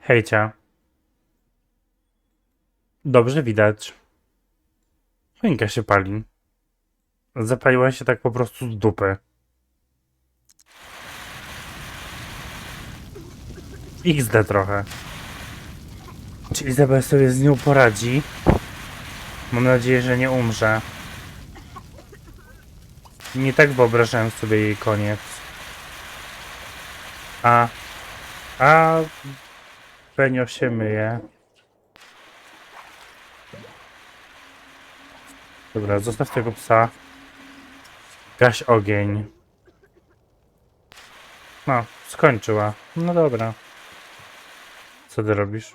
Hejcia. Dobrze widać. Choinka się pali. Zapaliła się tak po prostu z dupy. XD trochę. Czy Izabel sobie z nią poradzi? Mam nadzieję, że nie umrze. Nie tak wyobrażałem sobie jej koniec. A... A... Benio się myje. Dobra, zostaw tego psa. Gaś ogień. No, skończyła. No dobra. Co ty robisz?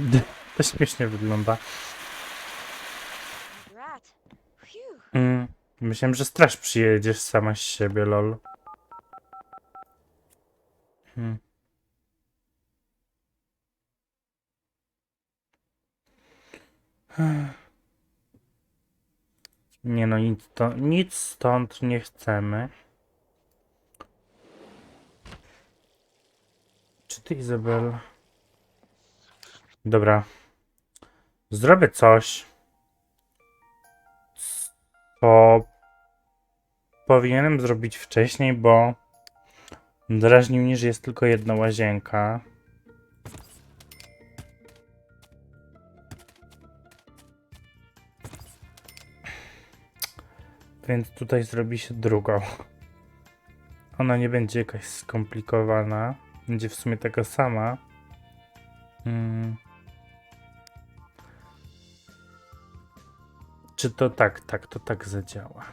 To śmiesznie wygląda. Mm, myślałem, że straż przyjedziesz sama z siebie, lol. Hmm. Nie no, nic, to, nic stąd nie chcemy. Czy ty, Izabel? Dobra. Zrobię coś, co powinienem zrobić wcześniej, bo drażni mnie, że jest tylko jedna łazienka. Więc tutaj zrobi się drugą. Ona nie będzie jakaś skomplikowana. Będzie w sumie taka sama. Mm. Czy to tak, tak, to tak zadziała.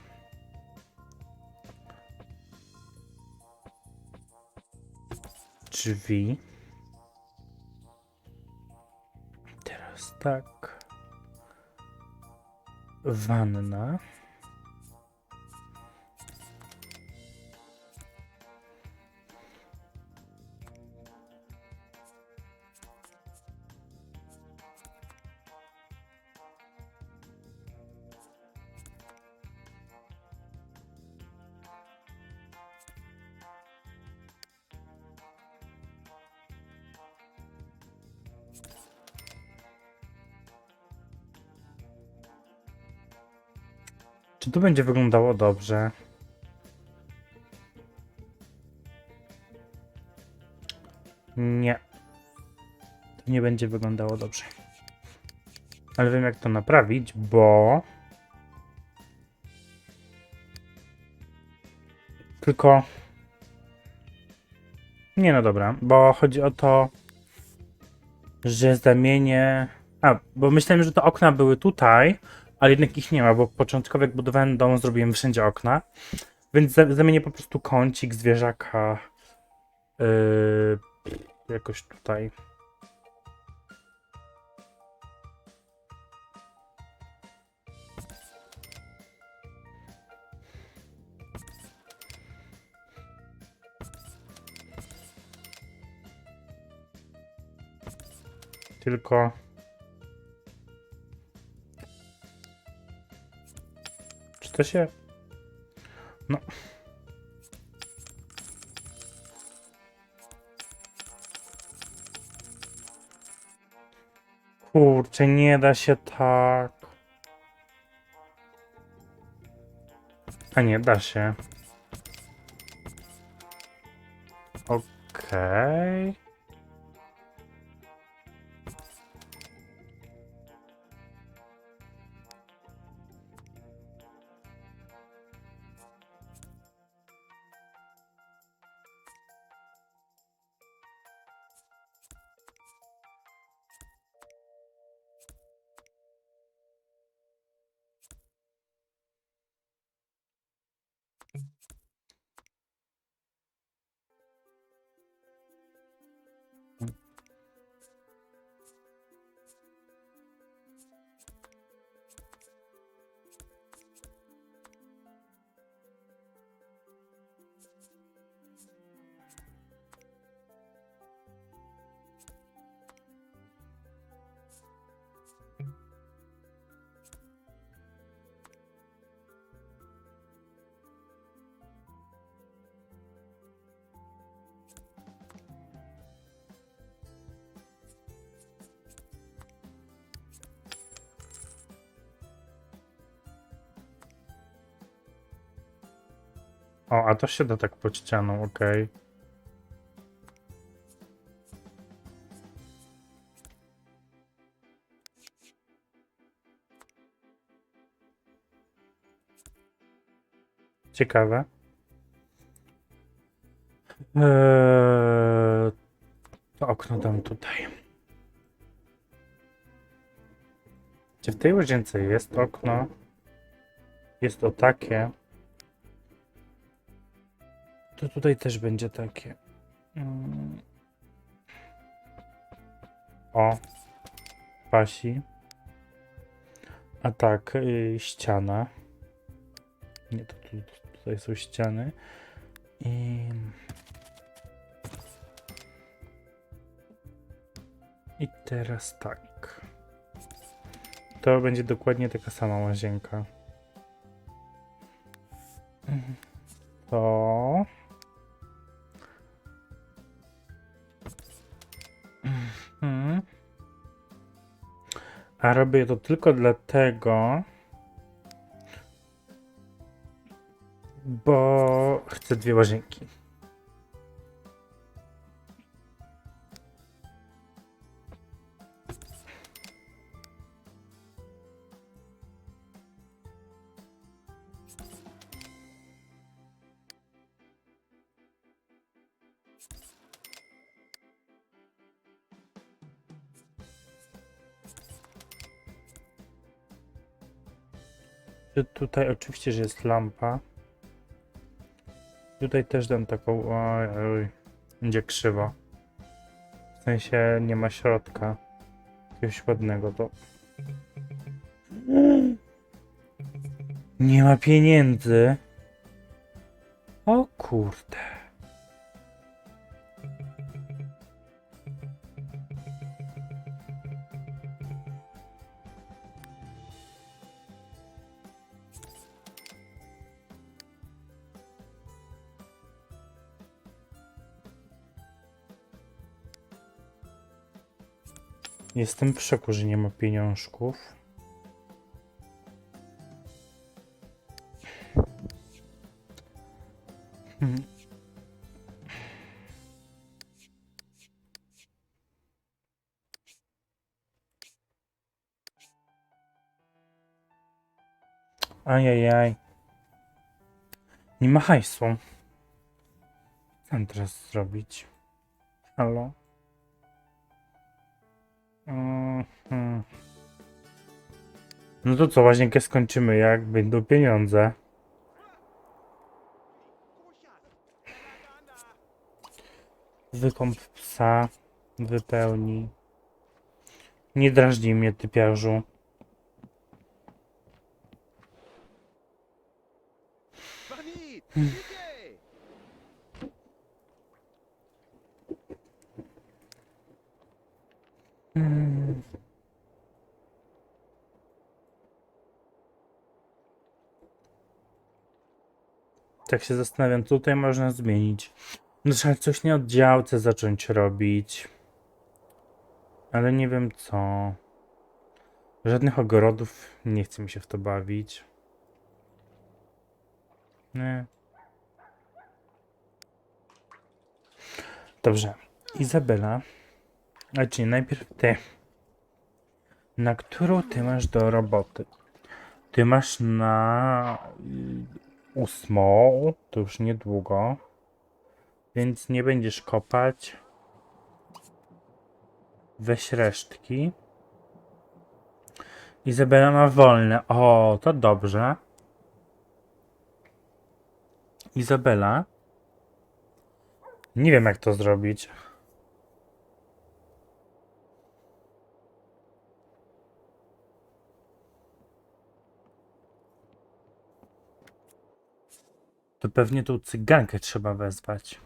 Drzwi. Teraz tak. Wanna. To będzie wyglądało dobrze? Nie. To nie będzie wyglądało dobrze. Ale wiem jak to naprawić, bo... Tylko... Nie no dobra, bo chodzi o to, że zamienię... A, bo myślałem, że te okna były tutaj, ale jednak ich nie ma, bo początkowo jak budowałem dom, zrobiłem wszędzie okna. Więc za- zamienię po prostu kącik zwierzaka yy, jakoś tutaj. Tylko to się. No. Kurczę, nie da się tak. A nie, da się. Okej. O, a to się da tak pod ścianą, okej. Ciekawe. Eee, to okno dam tutaj. Czy w tej łazience jest okno? Jest o takie. Tutaj też będzie takie. Mm. O. Pasi. A tak, y, ściana. Nie, to tu, tutaj są ściany. I... I teraz tak. To będzie dokładnie taka sama łazienka. Mhm. To. A robię to tylko dlatego, bo chcę dwie łazienki. Tutaj oczywiście, że jest lampa. Tutaj też dam taką. Oj, oj, będzie krzywo. W sensie nie ma środka. Jakiegoś ładnego to. Nie ma pieniędzy. O kurde. Jestem w szoku, że nie ma pieniążków. Hmm. Ajajaj. Nie ma hajsu. Co teraz zrobić? Halo? Mhm. No to co, łazienkę skończymy, jak będą pieniądze. Wykąp psa, wypełnij. Nie drażnij mnie, typiarzu. Barney, Hmm. Tak się zastanawiam, tutaj można zmienić. No coś na oddziałce zacząć robić. Ale nie wiem co. Żadnych ogrodów, nie chce mi się w to bawić. Nie. Dobrze. Izabela. A czy najpierw ty. Na którą ty masz do roboty? Ty masz na y, ósmą, to już niedługo. Więc nie będziesz kopać. Weź resztki. Izabela ma wolne. O, to dobrze. Izabela. Nie wiem jak to zrobić. To pewnie tą cygankę trzeba wezwać.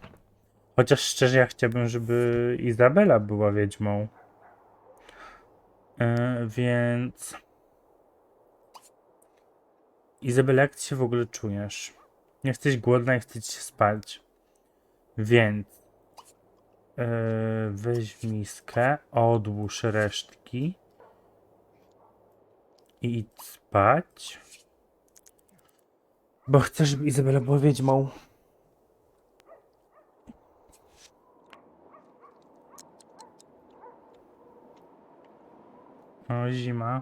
Chociaż szczerze ja chciałbym, żeby Izabela była wiedźmą. Yy, więc... Izabela, jak ty się w ogóle czujesz? Jesteś głodna i chcesz się spać. Więc... Yy, weź miskę, odłóż resztki. I idź spać. Bo chcesz, żeby Izabela była wiedźmą. O, zima.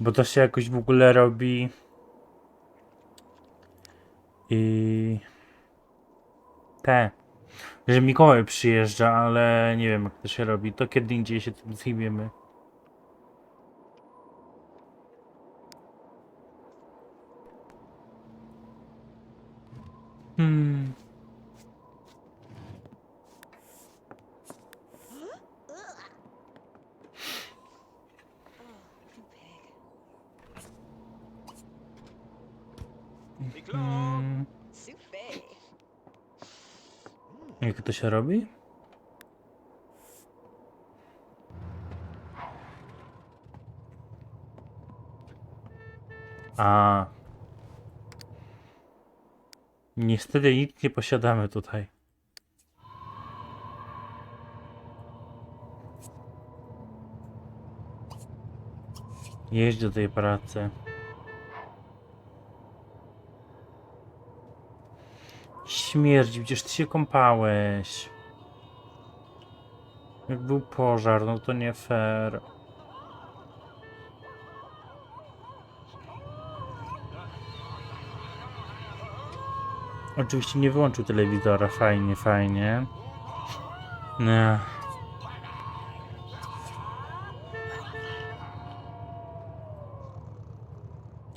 Bo to się jakoś w ogóle robi. I. Te. Że Mikołaj przyjeżdża, ale nie wiem jak to się robi. To kiedy indziej się tym zajmiemy. Się robi? A. Niestety nic nie posiadamy tutaj. Jeźdź do tej pracy. Śmierdzi, przecież ty się kąpałeś. Jak był pożar, no to nie fair. Oczywiście nie wyłączył telewizora, fajnie, fajnie. Nie.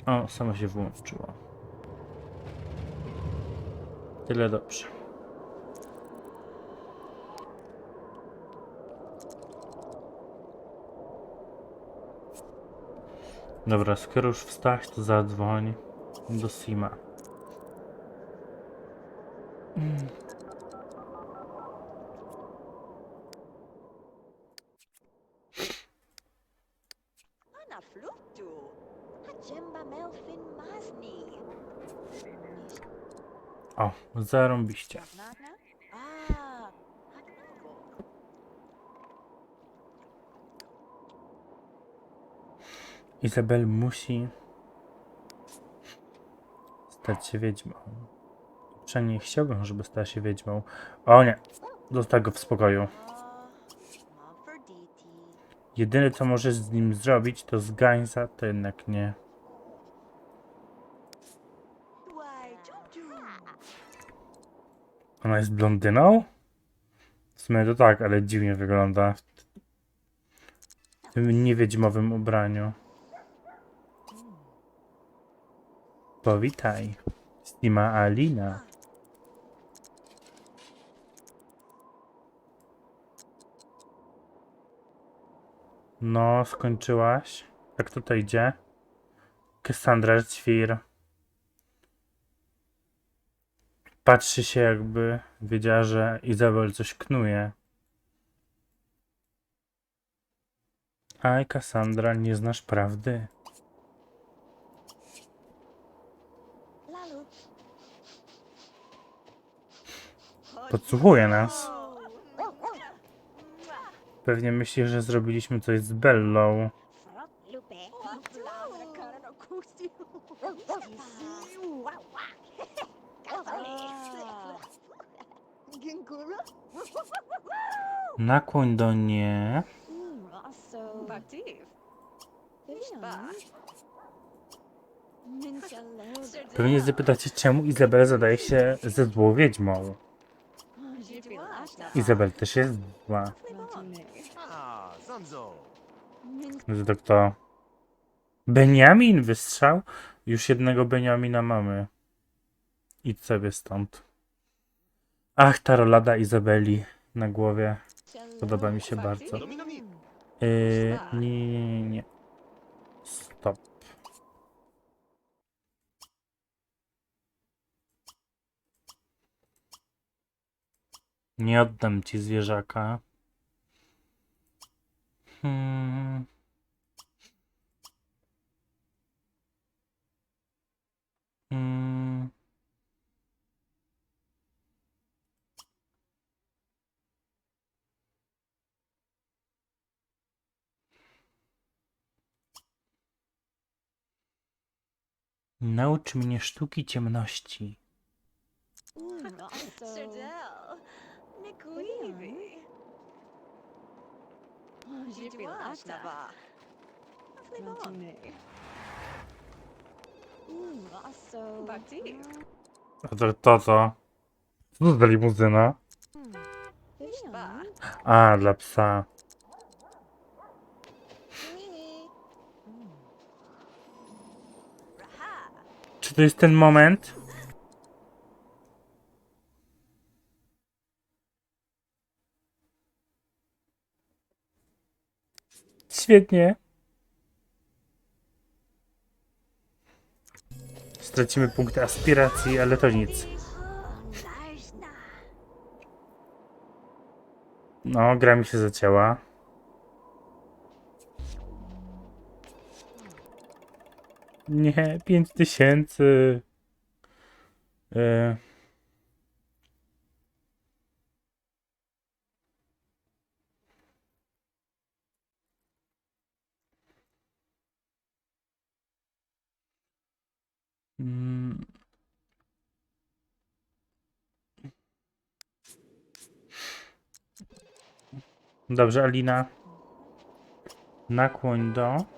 O, samo się włączyło. Tyle dobrze. Dobra, skoro już wstać, to zadzwoń do Sima. Ana zarąbiście. Izabel musi stać się wiedźmą. Przynajmniej chciałbym, żeby stała się wiedźmą. O nie, został go w spokoju. Jedyne co możesz z nim zrobić to z Gańca, to jednak nie. Ona jest blondyną? W sumie to tak, ale dziwnie wygląda. W tym niewiedźmowym ubraniu. Powitaj. Stima Alina. No, skończyłaś. Jak tutaj idzie? Cassandra Ćwir. Patrzy się jakby wiedziała, że Izabel coś knuje. Aj, Cassandra, nie znasz prawdy. Lalu. Podsłuchuje nas. Pewnie myśli, że zrobiliśmy coś z Bellą. Nakłoń do nie. Pewnie zapytacie, czemu Izabel zadaje się ze złą wiedźmą. Izabel też jest zła. No to kto? Beniamin wystrzał? Już jednego Beniamina mamy. Idź sobie stąd. Ach, ta rolada Izabeli na głowie. Podoba mi się bardzo. Yy, nie, nie, nie, nie. Stop. Nie oddam ci zwierzaka. Hmm. Hmm. Naucz mnie sztuki ciemności. A to to co? Co to za limuzyna? A, dla psa. Czy to jest ten moment? Świetnie. Stracimy punkty aspiracji, ale to nic. No, gra mi się zacięła. Nie, 5000. E, Mm. Dobrze, Alina. Nakłoń do.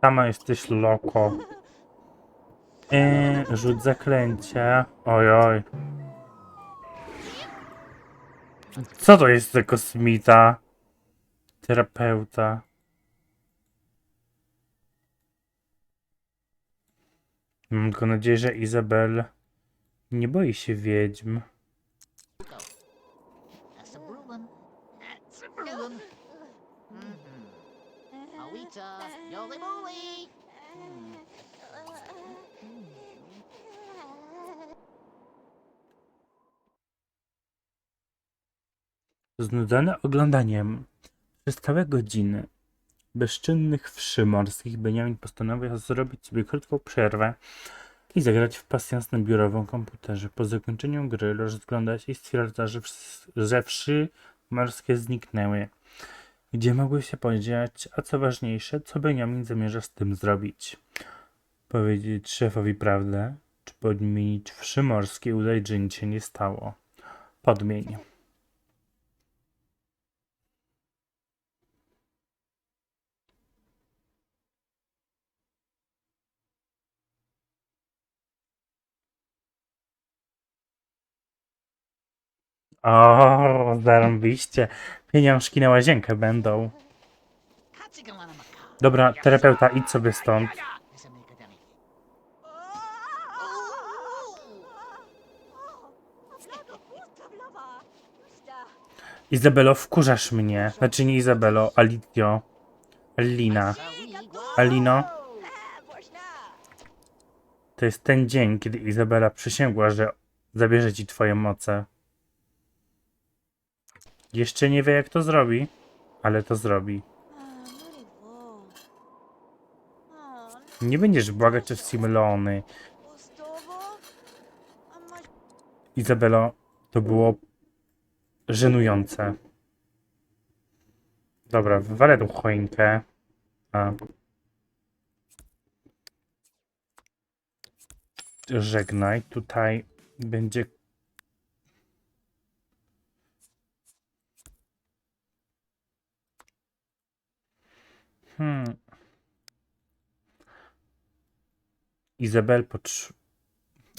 Sama jesteś loko. Eee, rzuć zaklęcie. Oj, oj. Co to jest za kosmita? Terapeuta. Mam tylko nadzieję, że Izabel nie boi się wiedźm. Znudzony oglądaniem przez całe godziny bezczynnych wszy morskich Beniamin postanowił zrobić sobie krótką przerwę i zagrać w pasjans na biurowym komputerze. Po zakończeniu gry rozgląda się i stwierdza, że, ws- że wszy morskie zniknęły. Gdzie mogły się podziać, a co ważniejsze, co Beniamin zamierza z tym zrobić? Powiedzieć szefowi prawdę, czy podmienić wszy morskie udać, że nic się nie stało? Podmień. O, zarąbiście. Pieniążki na łazienkę będą. Dobra, terapeuta, idź sobie stąd. Izabelo, wkurzasz mnie. Znaczy nie Izabelo, Alitio. Lina. Alino, to jest ten dzień, kiedy Izabela przysięgła, że zabierze ci twoje moce. Jeszcze nie wie, jak to zrobi, ale to zrobi. Nie będziesz błagać o Simlony. Izabelo, to było żenujące. Dobra, wywalę tą choinkę. A. Żegnaj. Tutaj będzie. Hmm. Izabel potrz...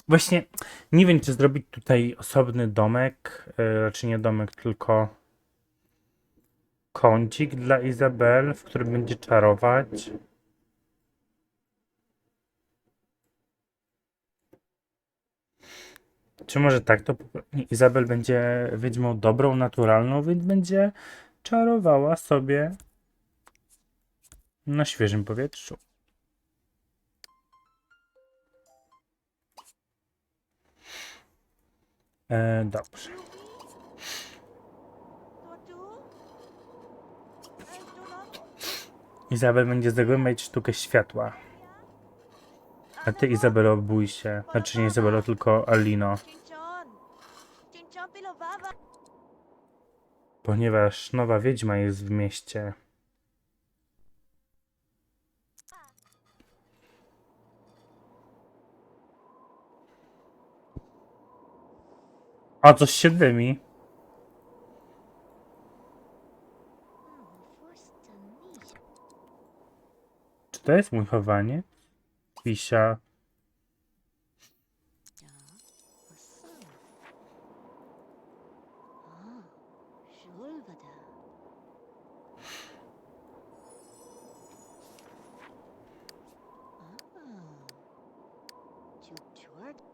Właśnie nie wiem, czy zrobić tutaj osobny domek, e, raczej nie domek, tylko kącik dla Izabel, w którym będzie czarować. Czy może tak, to Izabel będzie wiedźmą dobrą, naturalną, więc będzie czarowała sobie na świeżym powietrzu. E, dobrze. Izabel będzie zagłębiać sztukę światła. A ty, Izabelo, bój się. Znaczy nie Izabelo, tylko Alino. Ponieważ nowa wiedźma jest w mieście. A coś się dymi. Czy to jest mój chowanie? Wisia. O,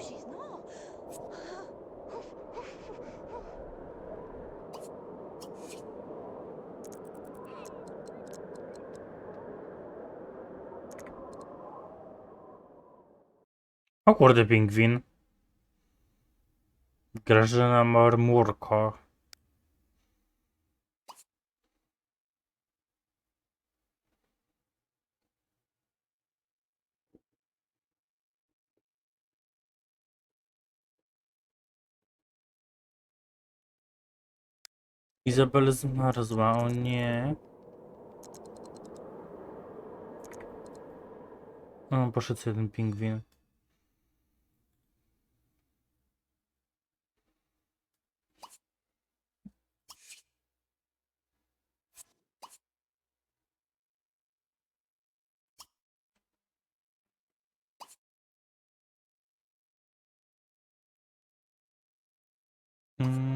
Suzy's no. O kurde, pingwin. Grażyna Marmurko. Izabel zmarzła, o nie. O, poszedł sobie ten pingwin. Mm.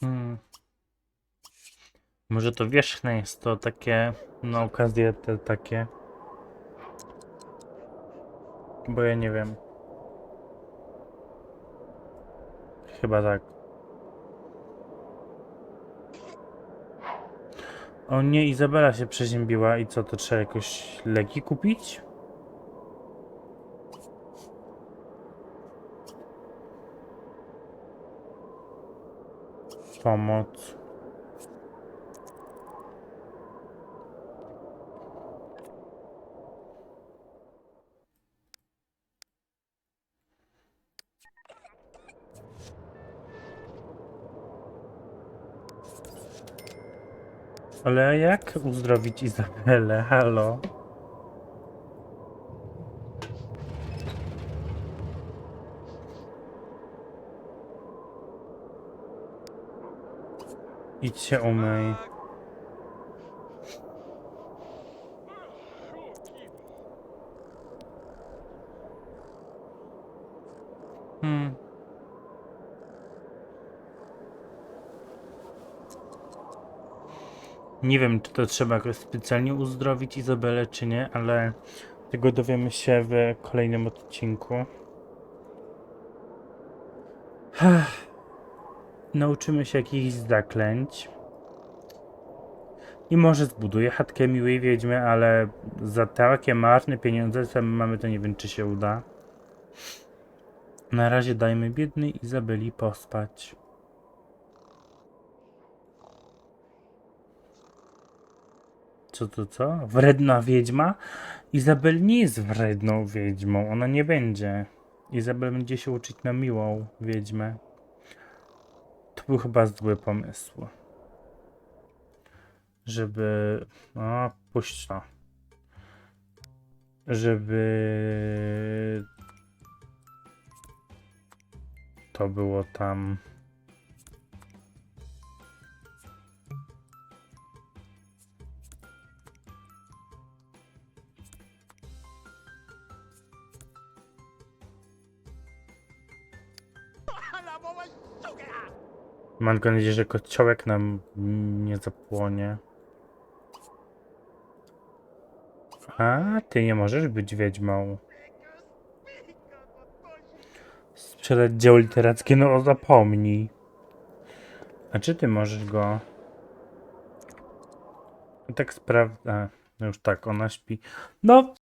Hmm. Może to wierzchne jest to takie na okazję te takie. Bo ja nie wiem. Chyba tak. O nie, Izabela się przeziębiła i co, to trzeba jakoś leki kupić? Pomoc. Ale jak uzdrowić Izabelę? Halo? Idź się umyj. Hmm. Nie wiem, czy to trzeba jakoś specjalnie uzdrowić Izabelę, czy nie, ale tego dowiemy się w kolejnym odcinku. Nauczymy się jakichś zaklęć. I może zbuduję chatkę miłej wiedźmy, ale za takie marne pieniądze, my mamy, to nie wiem, czy się uda. Na razie dajmy biednej Izabeli pospać. Co to co? Wredna wiedźma? Izabel nie jest wredną wiedźmą, ona nie będzie. Izabel będzie się uczyć na miłą wiedźmę. Był chyba zły pomysł. Żeby. O, puść to. Żeby. To było tam. Mam nadzieję, że kociołek nam nie zapłonie. A, ty nie możesz być wiedźmą. Sprzedać dzieło literackie, no zapomnij. A czy ty możesz go... Tak sprawdza. No już tak, ona śpi. No,